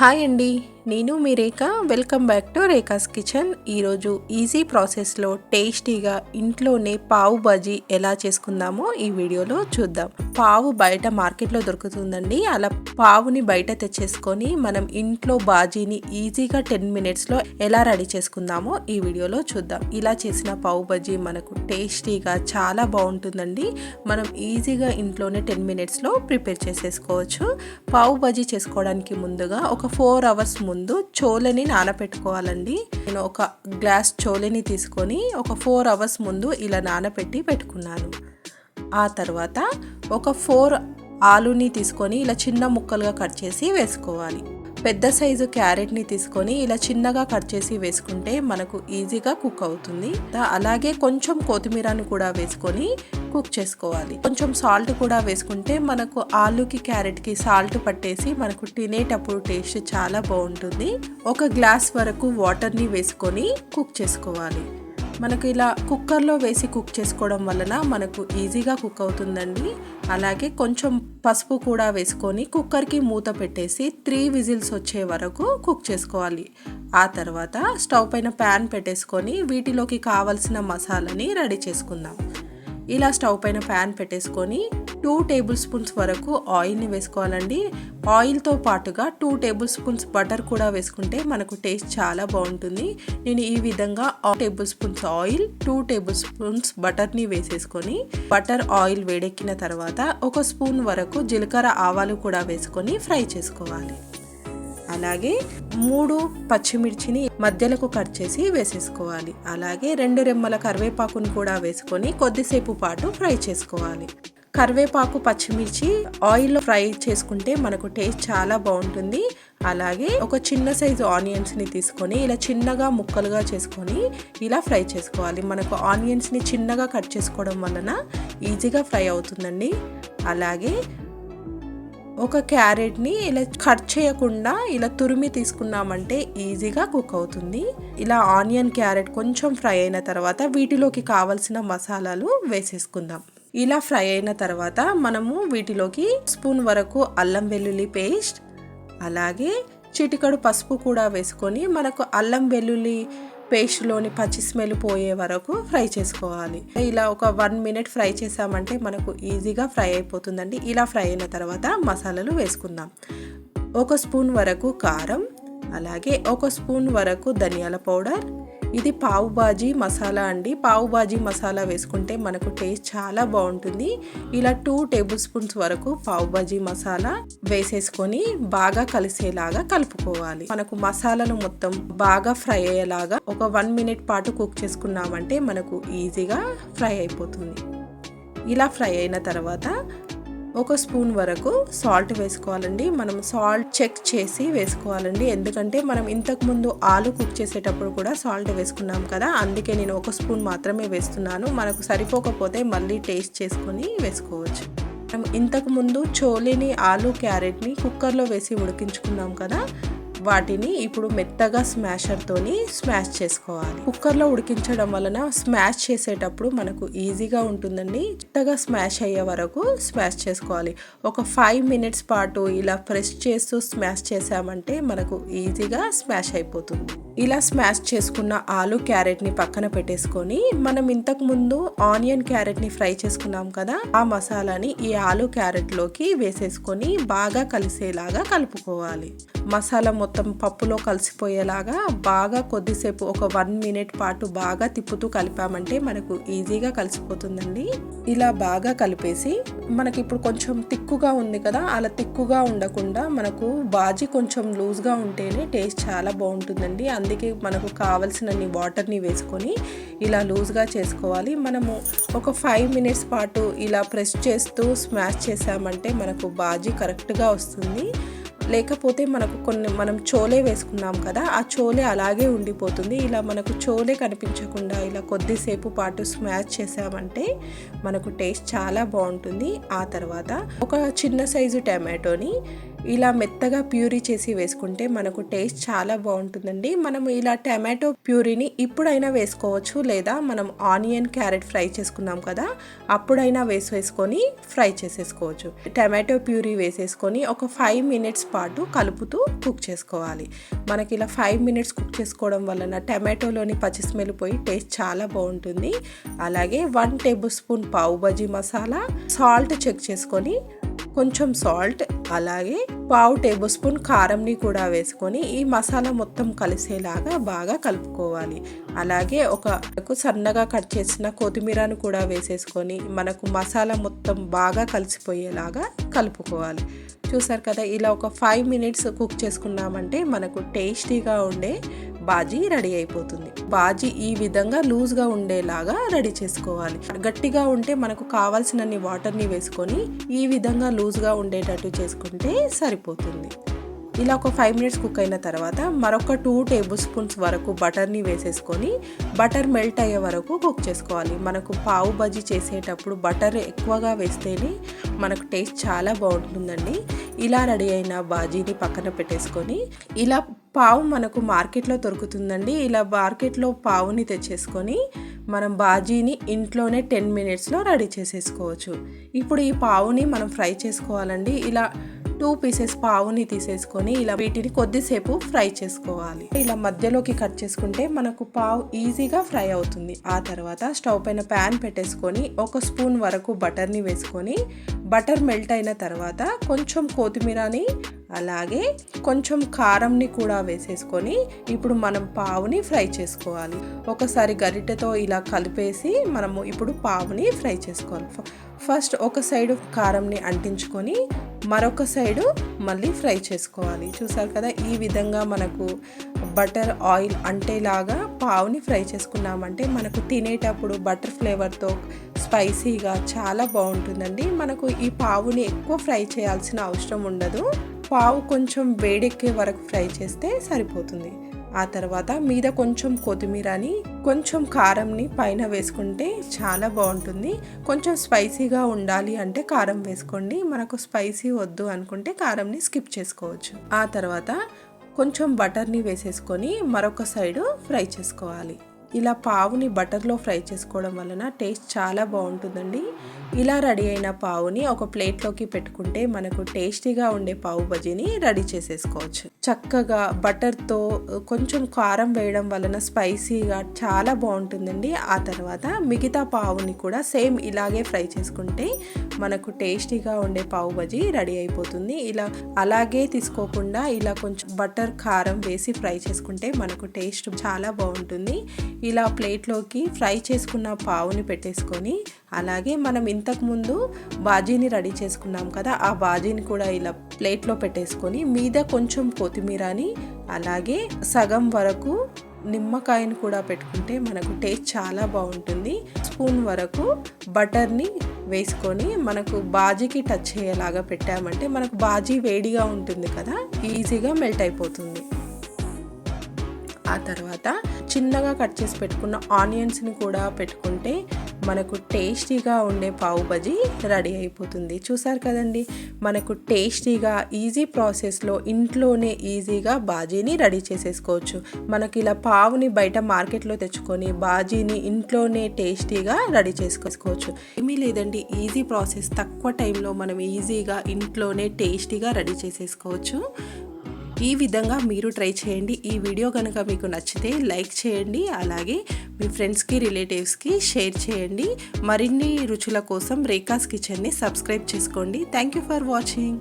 Hi అండి. నేను మీ Rekha. Welcome back to Rekha's kitchen ఈరోజు ఈజీ ప్రాసెస్లో టేస్టీగా ఇంట్లోనే పావు బాజీ ఎలా చేసుకుందామో ఈ వీడియోలో చూద్దాం. పావు బయట మార్కెట్లో దొరుకుతుందండి. అలా పావుని బయట తెచ్చేసుకొని మనం ఇంట్లో బాజీని ఈజీగా టెన్ మినిట్స్లో ఎలా రెడీ చేసుకుందామో ఈ వీడియోలో చూద్దాం. ఇలా చేసిన పావు బజ్జీ మనకు టేస్టీగా చాలా బాగుంటుందండి. మనం ఈజీగా ఇంట్లోనే టెన్ మినిట్స్లో ప్రిపేర్ చేసేసుకోవచ్చు. పావు బజ్జీ చేసుకోవడానికి ముందుగా ఒక ఫోర్ అవర్స్ ముందు ముందు చోలని నానబెట్టుకోవాలండి నేను ఒక గ్లాస్ చోలని తీసుకొని ఒక ఫోర్ అవర్స్ ముందు ఇలా నానబెట్టి పెట్టుకున్నాను. ఆ తర్వాత ఒక ఫోర్ ఆలుని తీసుకొని ఇలా చిన్న ముక్కలుగా కట్ చేసి వేసుకోవాలి. పెద్ద సైజు క్యారెట్ని తీసుకొని ఇలా చిన్నగా కట్ చేసి వేసుకుంటే మనకు ఈజీగా కుక్ అవుతుంది. అలాగే కొంచెం కొత్తిమీరను కూడా వేసుకొని కుక్ చేసుకోవాలి. కొంచెం సాల్ట్ కూడా వేసుకుంటే మనకు ఆలుకి క్యారెట్కి సాల్ట్ పట్టేసి మనకు తినేటప్పుడు టేస్ట్ చాలా బాగుంటుంది. ఒక గ్లాస్ వరకు వాటర్ని వేసుకొని కుక్ చేసుకోవాలి. మనకు ఇలా కుక్కర్లో వేసి కుక్ చేసుకోవడం వలన మనకు ఈజీగా కుక్ అవుతుందండి. అలాగే కొంచెం పసుపు కూడా వేసుకొని కుక్కర్కి మూత పెట్టేసి త్రీ విజిల్స్ వచ్చే వరకు కుక్ చేసుకోవాలి. ఆ తర్వాత స్టవ్ పైన ప్యాన్ పెట్టేసుకొని వీటిలోకి కావలసిన మసాలాని రెడీ చేసుకుందాం. ఇలా స్టవ్ పైన ప్యాన్ పెట్టేసుకొని టూ టేబుల్ స్పూన్స్ వరకు ఆయిల్ని వేసుకోవాలండి. ఆయిల్తో పాటుగా టూ టేబుల్ స్పూన్స్ బటర్ కూడా వేసుకుంటే మనకు టేస్ట్ చాలా బాగుంటుంది. నేను ఈ విధంగా tablespoons oil two tablespoons బటర్ని వేసేసుకొని బటర్ ఆయిల్ వేడెక్కిన తర్వాత ఒక స్పూన్ వరకు జీలకర్ర ఆవాలు కూడా వేసుకొని ఫ్రై చేసుకోవాలి. అలాగే మూడు పచ్చిమిర్చిని మధ్యలకు కట్ చేసి వేసేసుకోవాలి. అలాగే రెండు రెమ్మల కరివేపాకును కూడా వేసుకొని కొద్దిసేపు పాటు ఫ్రై చేసుకోవాలి. కరివేపాకు పచ్చిమిర్చి ఆయిల్లో ఫ్రై చేసుకుంటే మనకు టేస్ట్ చాలా బాగుంటుంది. అలాగే ఒక చిన్న సైజు ఆనియన్స్ని తీసుకొని ఇలా చిన్నగా ముక్కలుగా చేసుకొని ఇలా ఫ్రై చేసుకోవాలి. మనకు ఆనియన్స్ని చిన్నగా కట్ చేసుకోవడం వలన ఈజీగా ఫ్రై అవుతుందండి. అలాగే ఒక క్యారెట్ని ఇలా కట్ చేయకుండా ఇలా తురిమి తీసుకున్నామంటే ఈజీగా కుక్ అవుతుంది. ఇలా ఆనియన్ క్యారెట్ కొంచెం ఫ్రై అయిన తర్వాత వీటిలోకి కావలసిన మసాలాలు వేసేసుకుందాం. ఇలా ఫ్రై అయిన తర్వాత మనము వీటిలోకి స్పూన్ వరకు అల్లం వెల్లుల్లి పేస్ట్ అలాగే చిటికడు పసుపు కూడా వేసుకొని మనకు అల్లం వెల్లుల్లి పేస్ట్లోని పచ్చి స్మెల్ పోయే వరకు ఫ్రై చేసుకోవాలి. ఇలా ఒక వన్ మినిట్ ఫ్రై చేసామంటే మనకు ఈజీగా ఫ్రై అయిపోతుందండి. ఇలా ఫ్రై అయిన తర్వాత మసాలాలు వేసుకుందాం. ఒక స్పూన్ వరకు కారం అలాగే ఒక స్పూన్ వరకు ధనియాల పౌడర్ ఇది పావు బాజీ మసాలా అండి. పావు బాజీ మసాలా వేసుకుంటే మనకు టేస్ట్ చాలా బాగుంటుంది. ఇలా టూ టేబుల్ స్పూన్స్ వరకు పావు బాజీ మసాలా వేసేసుకొని బాగా కలిసేలాగా కలుపుకోవాలి. మనకు మసాలాను మొత్తం బాగా ఫ్రై అయ్యేలాగా ఒక వన్ మినిట్ పాటు కుక్ చేసుకున్నామంటే మనకు ఈజీగా ఫ్రై అయిపోతుంది. ఇలా ఫ్రై అయిన తర్వాత ఒక స్పూన్ వరకు సాల్ట్ వేసుకోవాలండి. మనం సాల్ట్ చెక్ చేసి వేసుకోవాలండి. ఎందుకంటే మనం ఇంతకుముందు ఆలు కుక్ చేసేటప్పుడు కూడా సాల్ట్ వేసుకున్నాం కదా. అందుకే నేను ఒక స్పూన్ మాత్రమే వేస్తున్నాను. మనకు సరిపోకపోతే మళ్ళీ టేస్ట్ చేసుకొని వేసుకోవచ్చు. మనం ఇంతకుముందు చోలిని ఆలు క్యారెట్ని కుక్కర్లో వేసి ఉడికించుకున్నాం కదా. వాటిని ఇప్పుడు మెత్తగా స్మాషర్తోని స్మాష్ చేసుకోవాలి. కుక్కర్లో ఉడికించడం వలన స్మాష్ చేసేటప్పుడు మనకు ఈజీగా ఉంటుందండి. మెత్తగా స్మాష్ అయ్యే వరకు స్మాష్ చేసుకోవాలి. ఒక ఫైవ్ మినిట్స్ పాటు ఇలా ప్రెస్ చేస్తూ స్మాష్ చేసామంటే మనకు ఈజీగా స్మాష్ అయిపోతుంది. ఇలా స్మాష్ చేసుకున్న ఆలు క్యారెట్ని పక్కన పెట్టేసుకొని మనం ఇంతకు ముందు ఆనియన్ క్యారెట్ని ఫ్రై చేసుకున్నాం కదా ఆ మసాలాని ఈ ఆలు క్యారెట్లోకి వేసేసుకొని బాగా కలిసేలాగా కలుపుకోవాలి. మసాలా మొత్తం పప్పులో కలిసిపోయేలాగా బాగా కొద్దిసేపు ఒక వన్ మినిట్ పాటు బాగా తిప్పుతూ కలిపామంటే మనకు ఈజీగా కలిసిపోతుందండి. ఇలా బాగా కలిపేసి మనకి ఇప్పుడు కొంచెం తిక్కుగా ఉంది కదా అలా తిక్కుగా ఉండకుండా మనకు బాజీ కొంచెం లూజ్గా ఉంటేనే టేస్ట్ చాలా బాగుంటుందండి. అందుకే మనకు కావలసినన్ని వాటర్ని వేసుకొని ఇలా లూజ్గా చేసుకోవాలి. మనము ఒక ఫైవ్ మినిట్స్ పాటు ఇలా ప్రెస్ చేస్తూ స్మాష్ చేసామంటే మనకు బాజీ కరెక్ట్గా వస్తుంది. లేకపోతే మనకు కొన్ని మనం చోలే వేసుకున్నాం కదా ఆ చోలే అలాగే ఉండిపోతుంది. ఇలా మనకు చోలే కనిపించకుండా ఇలా కొద్దిసేపు పాటు స్మాష్ చేసామంటే మనకు టేస్ట్ చాలా బాగుంటుంది. ఆ తర్వాత ఒక చిన్న సైజు టమాటోని ఇలా మెత్తగా ప్యూరీ చేసి వేసుకుంటే మనకు టేస్ట్ చాలా బాగుంటుందండి. మనం ఇలా టమాటో ప్యూరీని ఇప్పుడైనా వేసుకోవచ్చు లేదా మనం ఆనియన్ క్యారెట్ ఫ్రై చేసుకున్నాం కదా అప్పుడైనా వేసి వేసుకొని ఫ్రై చేసేసుకోవచ్చు. టమాటో ప్యూరీ వేసేసుకొని ఒక ఫైవ్ మినిట్స్ పాటు కలుపుతూ కుక్ చేసుకోవాలి. మనకి ఇలా ఫైవ్ మినిట్స్ కుక్ చేసుకోవడం వలన టమాటోలోని పచ్చి స్మెల్ పోయి టేస్ట్ చాలా బాగుంటుంది. అలాగే వన్ టేబుల్ స్పూన్ పావు బజీ మసాలా సాల్ట్ చెక్ చేసుకొని కొంచెం సాల్ట్ అలాగే పావు టేబుల్ స్పూన్ కారంని కూడా వేసుకొని ఈ మసాలా మొత్తం కలిసేలాగా బాగా కలుపుకోవాలి. అలాగే ఒక సన్నగా కట్ చేసిన కొత్తిమీరను కూడా వేసేసుకొని మనకు మసాలా మొత్తం బాగా కలిసిపోయేలాగా కలుపుకోవాలి. చూసారు కదా ఇలా ఒక ఫైవ్ మినిట్స్ కుక్ చేసుకున్నామంటే మనకు టేస్టీగా ఉండే బాజీ రెడీ అయిపోతుంది. బాజీ ఈ విధంగా లూజ్గా ఉండేలాగా రెడీ చేసుకోవాలి. గట్టిగా ఉంటే మనకు కావాల్సినన్ని వాటర్ని వేసుకొని ఈ విధంగా లూజ్గా ఉండేటట్టు చేసుకుంటే సరిపోతుంది. ఇలా ఒక ఫైవ్ మినిట్స్ కుక్ అయిన తర్వాత మరొక టూ టేబుల్ స్పూన్స్ వరకు బటర్ని వేసేసుకొని బటర్ మెల్ట్ అయ్యే వరకు కుక్ చేసుకోవాలి. మనకు పావు బజ్జీ చేసేటప్పుడు బటర్ ఎక్కువగా వేస్తేనే మనకు టేస్ట్ చాలా బాగుంటుందండి. ఇలా రెడీ అయిన బాజీని పక్కన పెట్టేసుకొని ఇలా పావు మనకు మార్కెట్లో దొరుకుతుందండి. ఇలా మార్కెట్లో పావుని తెచ్చేసుకొని మనం బాజీని ఇంట్లోనే టెన్ మినిట్స్లో రెడీ చేసేసుకోవచ్చు. ఇప్పుడు ఈ పావుని మనం ఫ్రై చేసుకోవాలండి. ఇలా టూ పీసెస్ పావుని తీసేసుకొని ఇలా వీటిని కొద్దిసేపు ఫ్రై చేసుకోవాలి. ఇలా మధ్యలోకి కట్ చేసుకుంటే మనకు పావు ఈజీగా ఫ్రై అవుతుంది. ఆ తర్వాత స్టవ్ పైన ప్యాన్ పెట్టేసుకొని ఒక స్పూన్ వరకు బటర్ని వేసుకొని బటర్ మెల్ట్ అయిన తర్వాత కొంచెం కొత్తిమీరని అలాగే కొంచెం కారంని కూడా వేసేసుకొని ఇప్పుడు మనం పావుని ఫ్రై చేసుకోవాలి. ఒకసారి గరిటెతో ఇలా కలిపేసి మనము ఇప్పుడు పావుని ఫ్రై చేసుకోవాలి. ఫస్ట్ ఒక సైడు కారంని అంటించుకొని మరొక సైడు మళ్ళీ ఫ్రై చేసుకోవాలి. చూసారు కదా ఈ విధంగా మనకు బటర్ ఆయిల్ అంటేలాగా పావుని ఫ్రై చేసుకున్నామంటే మనకు తినేటప్పుడు బటర్ ఫ్లేవర్తో స్పైసీగా చాలా బాగుంటుందండి. మనకు ఈ పావుని ఎక్కువ ఫ్రై చేయాల్సిన అవసరం ఉండదు. పావు కొంచెం వేడెక్కే వరకు ఫ్రై చేస్తే సరిపోతుంది. ఆ తర్వాత మీద కొంచెం కొత్తిమీరని కొంచెం కారంని పైన వేసుకుంటే చాలా బాగుంటుంది. కొంచెం స్పైసీగా ఉండాలి అంటే కారం వేసుకోండి. మనకు స్పైసీ వద్దు అనుకుంటే కారంని స్కిప్ చేసుకోవచ్చు. ఆ తర్వాత కొంచెం బటర్ని వేసేసుకొని మరొక సైడు ఫ్రై చేసుకోవాలి. ఇలా పావుని బటర్లో ఫ్రై చేసుకోవడం వలన టేస్ట్ చాలా బాగుంటుందండి. ఇలా రెడీ అయిన పావుని ఒక ప్లేట్లోకి పెట్టుకుంటే మనకు టేస్టీగా ఉండే పావు బజీని రెడీ చేసేసుకోవచ్చు. చక్కగా బటర్తో కొంచెం కారం వేయడం వలన స్పైసీగా చాలా బాగుంటుందండి. ఆ తర్వాత మిగతా పావుని కూడా సేమ్ ఇలాగే ఫ్రై చేసుకుంటే మనకు టేస్టీగా ఉండే పావు బజీ రెడీ అయిపోతుంది. ఇలా అలాగే తీసుకోకుండా ఇలా కొంచెం బటర్ కారం వేసి ఫ్రై చేసుకుంటే మనకు టేస్ట్ చాలా బాగుంటుంది. ఇలా ప్లేట్లోకి ఫ్రై చేసుకున్న పావుని పెట్టేసుకొని అలాగే మనం ఇంతకుముందు బాజీని రెడీ చేసుకున్నాం కదా ఆ బాజీని కూడా ఇలా ప్లేట్లో పెట్టేసుకొని మీద కొంచెం కొత్తిమీరని అలాగే సగం వరకు నిమ్మకాయని కూడా పెట్టుకుంటే మనకు టేస్ట్ చాలా బాగుంటుంది. స్పూన్ వరకు బటర్ని వేసుకొని మనకు బాజీకి టచ్ అయ్యేలాగా పెట్టామంటే మనకు బాజీ వేడిగా ఉంటుంది కదా ఈజీగా మెల్ట్ అయిపోతుంది. ఆ తర్వాత చిన్నగా కట్ చేసి పెట్టుకున్న ఆనియన్స్ని కూడా పెట్టుకుంటే మనకు టేస్టీగా ఉండే పావు బజీ రెడీ అయిపోతుంది. చూసారు కదండి? మనకు టేస్టీగా ఈజీ ప్రాసెస్లో ఇంట్లోనే ఈజీగా బాజీని రెడీ చేసేసుకోవచ్చు. మనకి ఇలా పావుని బయట మార్కెట్లో తెచ్చుకొని బాజీని ఇంట్లోనే టేస్టీగా రెడీ చేసుకోవచ్చు. ఏమీ లేదండి ఈజీ ప్రాసెస్ తక్కువ టైంలో మనం ఈజీగా ఇంట్లోనే టేస్టీగా రెడీ చేసేసుకోవచ్చు. ఈ విధంగా మీరు ట్రై చేయండి. ఈ వీడియో కనుక మీకు నచ్చితే లైక్ చేయండి. అలాగే మీ ఫ్రెండ్స్కి రిలేటివ్స్కి షేర్ చేయండి. మరిన్ని రుచుల కోసం రేఖాస్ కిచెన్ని సబ్స్క్రైబ్ చేసుకోండి. Thank you for watching.